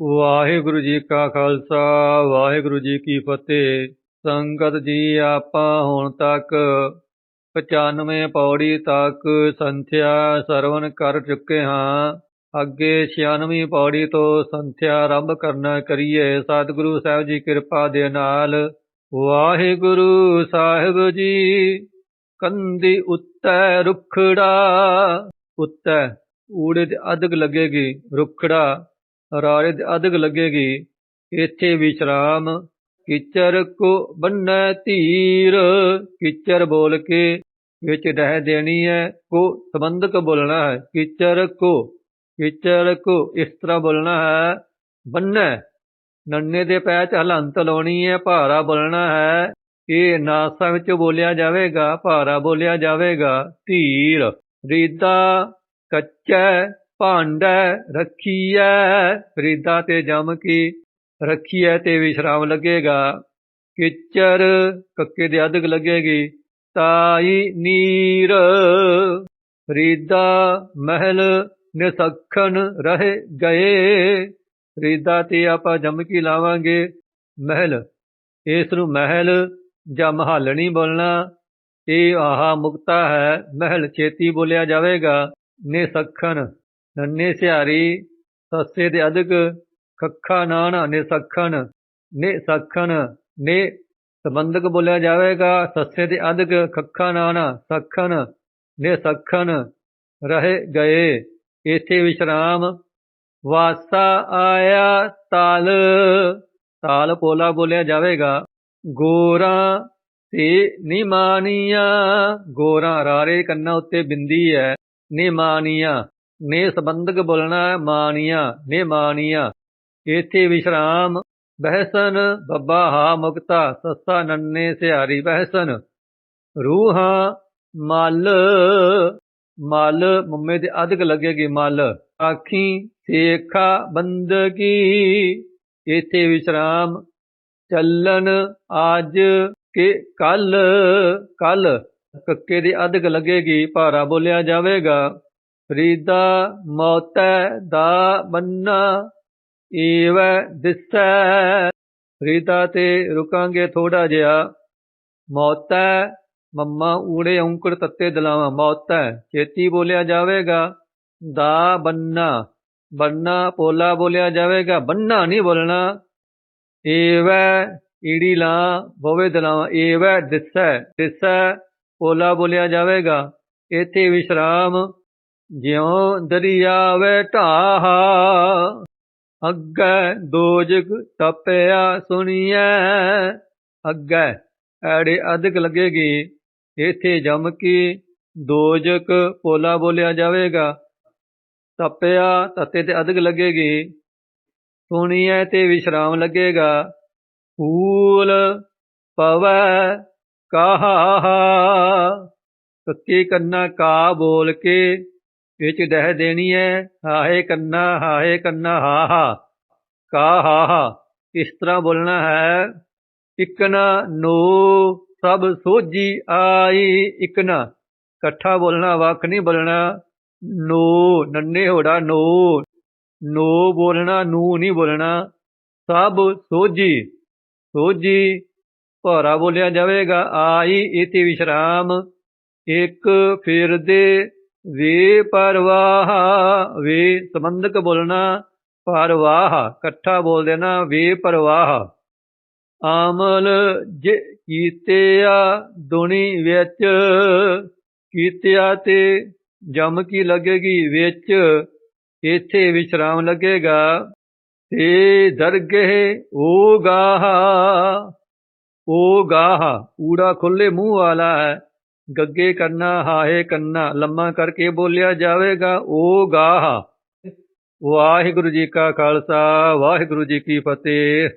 ਵਾਹਿਗੁਰੂ ਜੀ ਕਾ ਖਾਲਸਾ, ਵਾਹਿਗੁਰੂ ਜੀ ਕੀ ਫਤਿਹ। ਸੰਗਤ ਜੀ, ਆਪਾਂ ਹੁਣ ਤੱਕ 95 ਪੌੜੀ ਤੱਕ ਸੰਥਿਆ ਸਰਵਨ ਕਰ ਚੁੱਕੇ ਹਾਂ। ਅੱਗੇ 96 ਪੌੜੀ ਤੋਂ ਸੰਥਿਆ ਆਰੰਭ ਕਰਨਾ ਕਰੀਏ। ਸਤਿਗੁਰੂ ਸਾਹਿਬ ਜੀ ਕਿਰਪਾ ਦੇ ਨਾਲ ਵਾਹਿਗੁਰੂ ਸਾਹਿਬ ਜੀ, ਕੰਦੀ ਉੱਤੇ ਰੁਖੜਾ, ਉੱਤੇ ਊੜੇ ਤੇ ਅਧਕ ਲੱਗੇਗੀ ਰੁਖੜਾ। ਰਾਰੇ ਦੇ ਲੱਗੇਗੀ। ਇੱਥੇ ਵਿਸ਼ਰਾਮ, ਕਿਚਰ ਕੋ ਬੰਨੈ ਧੀਰ, ਕਿਚਰ ਬੋਲ ਕੇ ਵਿੱਚ ਰਹਿ ਦੇਣੀ ਹੈ, ਕੋ ਸੰਬੰਧਕ ਬੋਲਣਾ ਹੈ, ਕਿਚਰ ਕੋ ਕਿਚਰ ਕੋ ਇਸ ਤਰ੍ਹਾਂ ਬੋਲਣਾ ਹੈ, ਬੰਨੈ। ਨੰਨੇ ਦੇ ਪੈ ਚ ਹਲੰਤ ਲਾਉਣੀ ਹੈ, ਭਾਰਾ ਬੋਲਣਾ ਹੈ, ਇਹ ਨਾਸਾਂ ਵਿੱਚ ਬੋਲਿਆ ਜਾਵੇਗਾ, ਭਾਰਾ ਬੋਲਿਆ ਜਾਵੇਗਾ, ਧੀਰ। ਰੀਦਾ ਕੱਚਾ ਭਾਂਡਾ ਰੱਖੀਐ, ਫਰੀਦਾ ਤੇ ਜਮ ਕੀ ਰੱਖੀਐ ਤੇ ਵਿਸ਼ਰਾਮ ਲੱਗੇਗਾ। ਕਿਚਰ ਕੱਕੇ ਦੇ ਅਧਕ ਲੱਗੇਗੀ। ਤਾਈ ਨੀਰ, ਫਰੀਦਾ ਮਹਿਲ ਨਿਸਖਣ ਰਹਿ ਗਏ। ਫਰੀਦਾ ਤੇ ਆਪਾਂ ਜਮ ਕੀ ਲਾਵਾਂਗੇ? ਮਹਿਲ ਇਸ ਨੂੰ ਮਹਿਲ ਜਾਂ ਮਹਲ ਨਹੀਂ ਬੋਲਣਾ। ਇਹ ਆਹਾ ਮੁਕਤਾ ਹੈ। ਮਹਿਲ ਛੇਤੀ ਬੋਲਿਆ ਜਾਵੇਗਾ। ਨਿਸਖਣ ਨੰਨੇ ਸਿਹਾਰੀ, ਸੱਸੇ ਦੇ ਅਦਕ ਖੱਖਾ ਨਾਣ ਨਿਸਖਣ ਨਿਸਖਣ ਨੇ ਸੰਬੰਧਕ ਬੋਲਿਆ ਜਾਵੇਗਾ, ਸੱਸੇ ਦੇ ਅਧਿਕ, ਖੱਖਾ ਨਾਣ, ਸਖਣ ਨਿਸਖਣ ਰਹੇ ਗਏ ਇਥੇ ਵਿਸ਼ਰਾਮ, ਵਾਸਾ ਆਇਆ ਤਾਲ ਤਾਲ ਪੋਲਾ ਬੋਲਿਆ ਜਾਵੇਗਾ, ਗੋਰਾ ਤੇ ਨਿਮਾਨੀਆਂ ਗੋਰਾ ਰਾਰੇ ਕੰਨਾਂ ਉੱਤੇ ਬਿੰਦੀ ਹੈ ਨਿਮਾਨੀਆਂ ਨੇ ਸੰਬੰਧਕ ਬੋਲਣਾ ਹੈ ਮਾਨੀਆਂ, ਨੇ ਮਾਨੀਆਂ। ਇਥੇ ਵਿਸ਼ਰਾਮ, ਬਹਿਸਨ, ਬੱਬਾ ਹਾ ਮੁਕਤਾ, ਸੱਸਾ ਨੰਨੇ ਸਿਹਾਰੀ ਬਹਿਸਨ। ਰੂਹਾਂ, ਮਲ ਮਲ, ਮੁੰਮੇ ਦੇ ਅਧਿਕ ਲੱਗੇਗੀ ਮਲ। ਆਖੀ, ਸੇਖਾ ਬੰਦਗੀ। ਇਥੇ ਵਿਸ਼ਰਾਮ, ਚੱਲਣ ਅੱਜ ਕੇ ਕੱਲ? ਕੱਲ। ਕੱਕੇ ਦੀ ਅਧਿਕ ਲੱਗੇਗੀ ਭਾਰਾ ਬੋਲਿਆ ਜਾਵੇਗਾ। ਫਰੀਦਾ ਮੌਤੈ ਦਾ ਬੰਨਾ ਏਵ ਦਿਸੈ। ਫਰੀਦਾ ਤੇ ਰੁਕਾਂਗੇ ਥੋੜਾ ਜਿਹਾ। ਮੌਤੈ, ਮੰਮਾ ਊੜੇ ਔਂਕੜ ਤੱਤੇ ਦਲਾਵਾਂ। ਮੌਤੈ, ਛੇਤੀ ਬੋਲਿਆ ਜਾਵੇਗਾ, ਦਾ ਬੰਨਾ ਬੰਨਾ ਪੋਲਾ ਬੋਲਿਆ ਜਾਵੇਗਾ, ਬੰਨਾ ਨਹੀਂ ਬੋਲਣਾ। ਏਵ ਈੜੀ ਲਾ ਬੋਵੇ ਦਲਾਵਾਂ। ਏਵ ਦਿਸੈ ਦਿਸੈ, ਪੋਲਾ ਬੋਲਿਆ ਜਾਵੇਗਾ। ਇਥੇ ਵਿਸ਼ਰਾਮ ਜਿਉ ਦਰਿਆਵੇ ਢਾਹਾ, ਅੱਗੇ ਦੋਜਗ ਤਪਿਆ ਸੁਣੀਐ। ਅੱਗੇ ਐੜੇ ਅਧਿਕ ਲੱਗੇਗੀ ਇਥੇ ਜਮ ਕੀ ਦੋਜਕ ਪੋਲਾ ਬੋਲਿਆ ਜਾਵੇਗਾ। ਤਪਿਆ ਤਤੇ ਤੇ ਅਧਿਕ ਲੱਗੇਗੀ, ਸੁਣੀਐ ਤੇ ਵਿਸ਼ਰਾਮ ਲੱਗੇਗਾ। ਫੂਲ ਪਵੈ ਕਾਹਾ ਕੱਕੇ ਕੰਨਾ ਕਾ ਬੋਲ ਕੇ ਵਿੱਚ ਡਹਿ ਦੇਣੀ ਹੈ ਹਾਏ ਕੰਨਾ ਹਾਏ ਕੰਨਾ, ਹਾ ਹਾ। ਕਾ, ਹਾ ਹਾ। ਇਸ ਤਰ੍ਹਾਂ ਬੋਲਣਾ ਹੈ, ਇਕਨਾ ਨੋ ਸਭ ਸੋਜੀ ਆਈ, ਇਕਨਾ। ਇਕੱਠਾ ਬੋਲਣਾ, ਵੱਖ ਨਹੀਂ ਬੋਲਣਾ। ਨੋ, ਨੰਨੇ ਹੋੜਾ ਨੋ। ਨੋ ਬੋਲਣਾ, ਨੂੰ ਨਹੀਂ ਬੋਲਣਾ। ਸਭ ਸੋਜੀ ਸੋਜੀ ਭੋਰਾ ਬੋਲਿਆ ਜਾਵੇਗਾ, ਆਈ ਇਥੇ ਵਿਸ਼ਰਾਮ। ਇੱਕ ਫਿਰਦੇ ਵੇ ਪਰਵਾਹ, ਵੇ ਸੰਬੰਧਕ ਬੋਲਣਾ, ਪਰਵਾਹ, ਇਕੱਠਾ ਬੋਲ ਦੇਣਾ, ਵੇ ਪਰਵਾਹ। ਆਮਲ ਜੇ ਕੀਤਿਆ ਦੁਨੀ ਵਿੱਚ, ਕੀਤਿਆ ਤੇ ਜਮ ਕੀ ਲੱਗੇਗੀ ਵਿੱਚ, ਇੱਥੇ ਵਿਸ਼ਰਾਮ ਲੱਗੇਗਾ, ਤੇ ਦਰਗਹਿ ਓ ਗਾਹ ਓ ਗਾਹ ਊੜਾ ਖੁੱਲੇ ਮੂੰਹ ਵਾਲਾ ਹੈ। ਗੱਗੇ ਕੰਨਾ ਹਾਏ ਕੰਨਾ, ਲੰਮਾ ਕਰਕੇ ਬੋਲਿਆ ਜਾਵੇਗਾ ਓ ਗਾਹ। ਵਾਹਿਗੁਰੂ ਜੀ ਕਾ ਖਾਲਸਾ, ਵਾਹਿਗੁਰੂ ਜੀ ਕੀ ਫਤਿਹ।